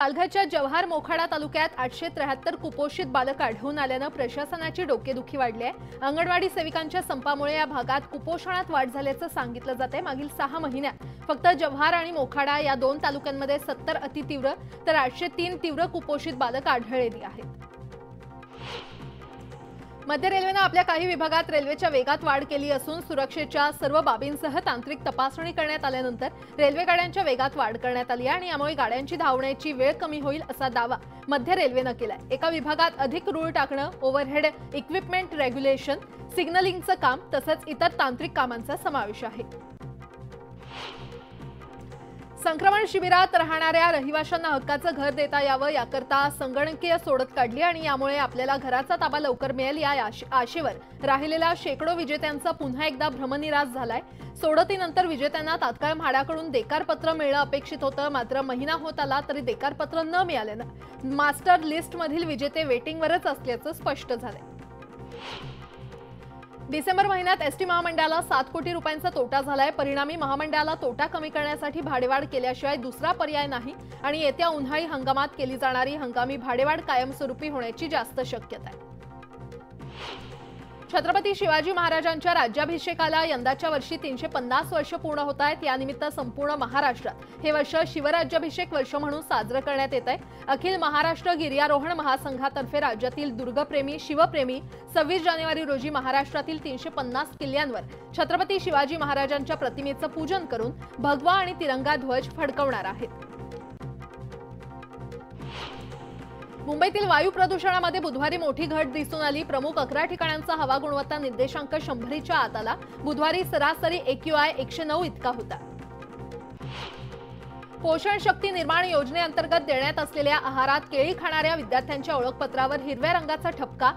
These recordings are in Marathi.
पालघरच्या जव्हार मोखाडा तालुक्यात आठशे त्र्याहत्तर कुपोषित बालक आढळून आल्यानं प्रशासनाची डोकेदुखी वाढली आहे अंगणवाडी सेविकांच्या संपामुळे या भागात कुपोषणात वाढ झाल्याचं सांगितलं जाते मागील सहा महिन्यात. फक्त जव्हार आणि मोखाडा या दोन तालुक्यांमध्ये सत्तर अतितीव्र तर आठशे तीन तीव्र कुपोषित बालक आढळलेली आहेत. मध्य रेल्वेनं आपल्या काही विभागात रेल्वेच्या वेगात वाढ केली असून सुरक्षेच्या सर्व बाबींसह तांत्रिक तपासणी करण्यात आल्यानंतर रेल्वे गाड्यांच्या वेगात वाढ करण्यात आली आहे आणि यामुळे गाड्यांची धावण्याची वेळ कमी होईल असा दावा मध्य रेल्वेनं केलाय. एका विभागात अधिक रूळ टाकणं ओव्हरहेड इक्विपमेंट रेग्युलेशन सिग्नलिंगचं काम तसंच इतर तांत्रिक कामांचा समावेश आहे. संक्रमण शिबिरात राहणाऱ्या रहिवाशांना हक्काचं घर देता यावं याकरता संगणकीय सोडत काढली आणि यामुळे आपल्याला घराचा ताबा लवकर मिळेल या आशेवर राहिलेल्या शेकडो विजेत्यांचा पुन्हा एकदा भ्रमनिराश झालाय. सोडतीनंतर विजेत्यांना तात्काळ म्हाडाकडून देकारपत्र मिळणं अपेक्षित होतं. मात्र महिना होत आला तरी देकारपत्र न मिळाल्यानं मास्टर लिस्टमधील विजेते वेटिंगवरच असल्याचं स्पष्ट झालंय. डिसेंबर महिन्यात एसटी महामंडळाला सात कोटी रुपयांचा तोटा झालाय. परिणामी महामंडळाला तोटा कमी करण्यासाठी भाडेवाढ केल्याशिवाय दुसरा पर्याय नाही आणि येत्या उन्हाळी हंगामात केली जाणारी हंगामी भाडेवाढ कायमस्वरूपी होण्याची जास्त शक्यता आहे. छत्रपती शिवाजी महाराजांच्या राज्याभिषेकाला यंदाच्या वर्षी तीनशे पन्नास वर्ष पूर्ण होत आहेत. यानिमित्त संपूर्ण महाराष्ट्रात हे वर्ष शिवराज्याभिषेक वर्ष म्हणून साजरं करण्यात येत आहे अखिल महाराष्ट्र गिर्यारोहण महासंघातर्फे राज्यातील दुर्गप्रेमी शिवप्रेमी सव्वीस जानेवारी रोजी महाराष्ट्रातील तीनशे पन्नास किल्ल्यांवर छत्रपती शिवाजी महाराजांच्या प्रतिमेचं पूजन करून भगवा आणि तिरंगा ध्वज फडकवणार आहेत. मुंबईतील वायू प्रदूषणामध्ये बुधवारी मोठी घट दिसून आली. प्रमुख अकरा ठिकाणांचा हवा गुणवत्ता निर्देशांक शंभरीच्या आत आला बुधवारी सरासरी एक्यूआय एकशे नऊ इतका होता. पोषण शक्ती निर्माण योजनेअंतर्गत देण्यात असलेल्या आहारात केळी खाणाऱ्या विद्यार्थ्यांच्या ओळखपत्रावर हिरव्या रंगाचा ठपका.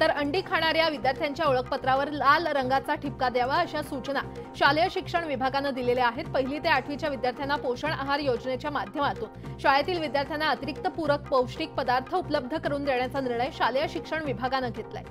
तर अंडी खाणाऱ्या विद्यार्थ्यांच्या ओळखपत्रावर लाल रंगाचा ठिपका द्यावा अशा सूचना शालेय शिक्षण विभागानं दिलेल्या आहेत. पहिली ते आठवीच्या विद्यार्थ्यांना पोषण आहार योजनेच्या माध्यमातून शाळेतील विद्यार्थ्यांना अतिरिक्त पूरक पौष्टिक पदार्थ उपलब्ध करून देण्याचा निर्णय शालेय शिक्षण विभागानं घेतलाय.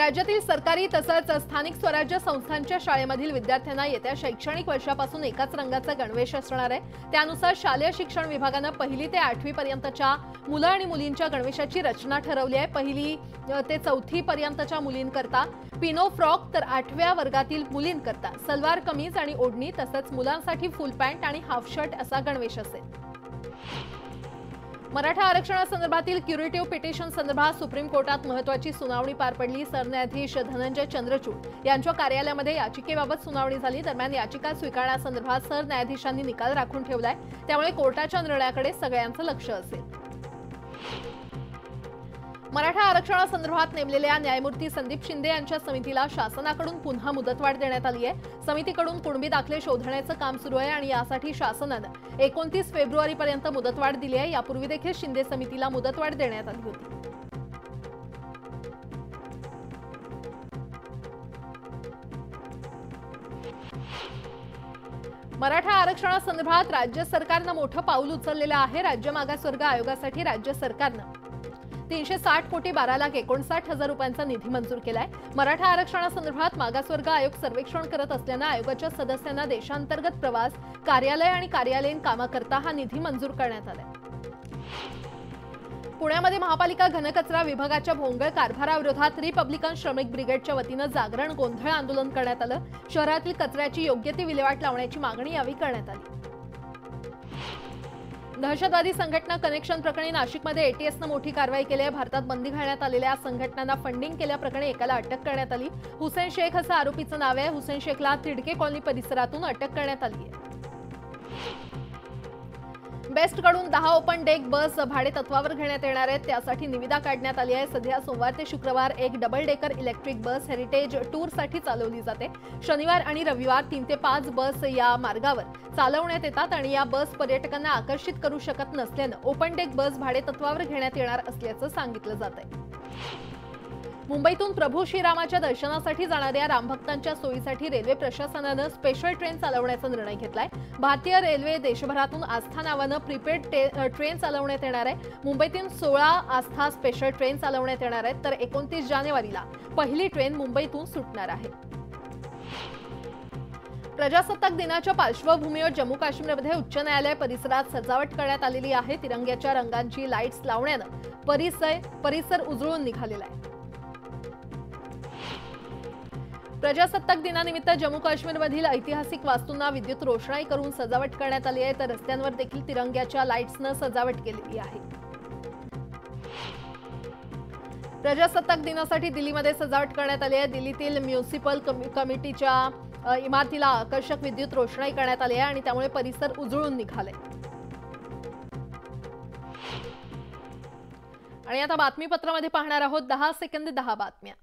राज्यातील सरकारी तसंच स्थानिक स्वराज्य संस्थांच्या शाळेमधील विद्यार्थ्यांना येत्या शैक्षणिक वर्षापासून एकाच रंगाचा गणवेश असणार आहे. त्यानुसार शालेय शिक्षण विभागानं पहिली ते आठवी पर्यंतच्या मुलं आणि मुलींच्या गणवेशाची रचना ठरवली आहे. पहिली ते चौथी पर्यंतच्या मुलींकरता पिनो फ्रॉक तर आठव्या वर्गातील मुलींकरता. सलवार कमीज आणि ओढणी तसंच मुलांसाठी फुल पॅन्ट आणि हाफ शर्ट असा गणवेश असेल. मराठा आरक्षणासंदर्भातील क्युरेटिव्ह पिटिशन संदर्भात सुप्रीम कोर्टात महत्वाची सुनावणी पार पडली. सरन्यायाधीश धनंजय चंद्रचूड यांच्या कार्यालयामध्ये याचिकेबाबत सुनावणी झाली. दरम्यान याचिका स्वीकारण्यासंदर्भात सरन्यायाधीशांनी निकाल राखून ठेवलाय. त्यामुळे कोर्टाच्या निर्णयाकडे सगळ्यांचं लक्ष असेल. मराठा आरक्षणासंदर्भात नेमलेल्या न्यायमूर्ती संदीप शिंदे यांच्या समितीला शासनाकडून पुन्हा मुदतवाढ देण्यात आली आहे. समितीकडून कुणबी दाखले शोधण्याचं काम सुरू आहे आणि यासाठी शासनानं एकोणतीस फेब्रुवारीपर्यंत मुदतवाढ दिली आहे. यापूर्वी देखील शिंदे समितीला मुदतवाढ देण्यात आली होती. मराठा आरक्षणासंदर्भात राज्य सरकारनं मोठं पाऊल उचललेलं आहे. राज्य मागासवर्ग आयोगासाठी राज्य सरकारनं तीनशे साठ कोटी बारा लाख एकोणसाठ हजार रुपयांचा निधी मंजूर केलाय. मराठा आरक्षणासंदर्भात मागासवर्ग आयोग सर्वेक्षण करत असल्यानं आयोगाच्या सदस्यांना देशांतर्गत प्रवास कार्यालय आणि कार्यालयीन कामाकरता हा निधी मंजूर करण्यात आलाय. पुण्यामध्ये महापालिका घनकचरा विभागाच्या भोंगळ कारभाराविरोधात रिपब्लिकन श्रमिक ब्रिगेडच्या वतीनं जागरण गोंधळ आंदोलन करण्यात आलं. शहरातील कचऱ्याची योग्य ती विल्हेवाट लावण्याची मागणी यावेळी करण्यात आली. दहशतवादी संघटना कनेक्शन प्रकरणी नाशिकमध्ये एटीएसनं मोठी कारवाई केली आहे. भारतात बंदी घालण्यात आलेल्या संघटनांना फंडिंग केल्याप्रकरणी एकाला अटक करण्यात आली. हुसेन शेख असं आरोपीचं नाव आहे. हुसेन शेखला तिडके कॉलनी परिसरातून अटक करण्यात आली आहे. बेस्टकडून दहा ओपन डेक बस भाडे तत्वावर घेण्यात येणार आहेत. त्यासाठी निविदा काढण्यात आली आहे. सध्या सोमवार ते शुक्रवार एक double decker electric bus heritage टूरसाठी चालवली जाते. शनिवार आणि रविवार तीन ते पाच बस या मार्गावर चालवण्यात येतात आणि या बस पर्यटकांना आकर्षित करू शकत नसल्यानं ओपन डेक बस भाडे तत्वावर घेण्यात येणार असल्याचं सांगितलं जात आहे मुंबईतून प्रभू श्रीरामाच्या दर्शनासाठी जाणाऱ्या रामभक्तांच्या सोयीसाठी रेल्वे प्रशासनानं स्पेशल ट्रेन चालवण्याचा निर्णय घेतलाय. भारतीय रेल्वे देशभरातून आस्था नावानं प्रीपेड टे- ट्रेन चालवण्यात येणार आहे. मुंबईतून सोळा आस्था स्पेशल ट्रेन चालवण्यात येणार आहेत. तर एकोणतीस जानेवारीला पहिली ट्रेन मुंबईतून सुटणार आहे. प्रजासत्ताक दिनाच्या पार्श्वभूमीवर जम्मू काश्मीरमध्ये उच्च न्यायालय परिसरात सजावट करण्यात आलेली आहे. तिरंग्याच्या रंगांची लाईट्स लावण्यानं परिसर परिसर उजळून निघालेला आहे. प्रजासत्ताक दिनानिमित्त जम्मू काश्मीरमधील ऐतिहासिक वास्तूंना विद्युत रोषणाई करून सजावट करण्यात आली आहे तर रस्त्यांवर देखील तिरंग्याच्या लाईट्सनं सजावट केलेली आहे. प्रजासत्ताक दिनासाठी दिल्लीमध्ये सजावट करण्यात आली आहे. दिल्लीतील म्युन्सिपल कमि- कमिटीच्या इमारतीला आकर्षक विद्युत रोषणाई करण्यात आली आहे आणि त्यामुळे परिसर उजळून निघाले आणि आता बातमीपत्रामध्ये पाहणार आहोत दहा सेकंद दहा बातम्या.